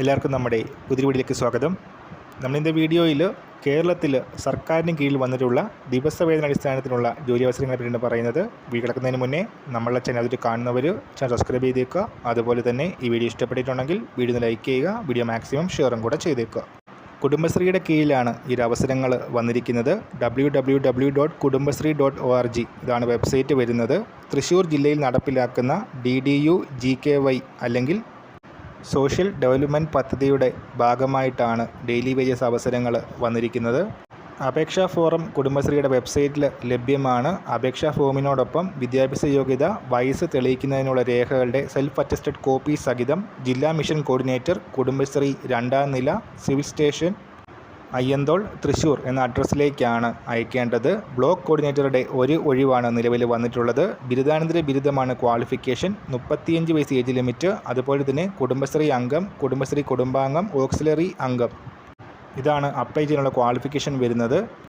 എല്ലാവർക്കും നമ്മുടെ പുതിയ സ്വാഗതം. നമ്മളിന്റെ വീഡിയോയിൽ കേരളത്തിൽ സർക്കാരിന് കീഴിൽ വന്നിട്ടുള്ള ദിവസവേതന അടിസ്ഥാനത്തിലുള്ള ജോലി അവസരങ്ങളെ പറ്റിയാണ് പറയുന്നത്. വീഡിയോ കിടക്കുന്നതിന് മുന്നേ നമ്മളെ ചാനൽ അതിൽ കാണുന്നവർ ചാനൽ സബ്സ്ക്രൈബ് ചെയ്തേക്കുക. അതുപോലെ തന്നെ ഈ വീഡിയോ ഇഷ്ടപ്പെട്ടിട്ടുണ്ടെങ്കിൽ വീഡിയോ ലൈക്ക് ചെയ്യുക വീഡിയോ മാക്സിമം ഷെയറും കൂടെ ചെയ്തേക്കുക. കുടുംബശ്രീയുടെ കീഴിലാണ് ഈ അവസരങ്ങൾ വന്നിരിക്കുന്നത്. W W W dot Kudumbashree dot O R G ഇതാണ് വെബ്സൈറ്റ് വരുന്നത്. തൃശ്ശൂർ ജില്ലയിൽ നടപ്പിലാക്കുന്ന D D U G K Y അല്ലെങ്കിൽ സോഷ്യൽ ഡെവലപ്മെന്റ് പദ്ധതിയുടെ ഭാഗമായിട്ടാണ് ഡെയിലി വേജസ് അവസരങ്ങൾ വന്നിരിക്കുന്നത്. അപേക്ഷാ ഫോറം കുടുംബശ്രീയുടെ വെബ്സൈറ്റിൽ ലഭ്യമാണ്. അപേക്ഷാ ഫോമിനോടൊപ്പം വിദ്യാഭ്യാസ യോഗ്യത വയസ്സ് തെളിയിക്കുന്നതിനുള്ള രേഖകളുടെ സെൽഫ് അറ്റസ്റ്റഡ് കോപ്പി സഹിതം ജില്ലാ മിഷൻ കോർഡിനേറ്റർ കുടുംബശ്രീ രണ്ടാം നില സിവിൽ സ്റ്റേഷൻ അയ്യന്തോൾ തൃശ്ശൂർ എന്ന അഡ്രസ്സിലേക്കാണ് അയക്കേണ്ടത്. ബ്ലോക്ക് കോർഡിനേറ്ററുടെ ഒരു ഒഴിവാണ് നിലവിൽ വന്നിട്ടുള്ളത്. ബിരുദാനന്തര ബിരുദമാണ് ക്വാളിഫിക്കേഷൻ. മുപ്പത്തിയഞ്ച് വയസ്സ് ഏജ് ലിമിറ്റ്. അതുപോലെ തന്നെ കുടുംബശ്രീ അംഗം കുടുംബശ്രീ കുടുംബാംഗം ഓക്സിലറി അംഗം. ഇതാണ് അപ്ലൈ ചെയ്യാനുള്ള ക്വാളിഫിക്കേഷൻ വരുന്നത്.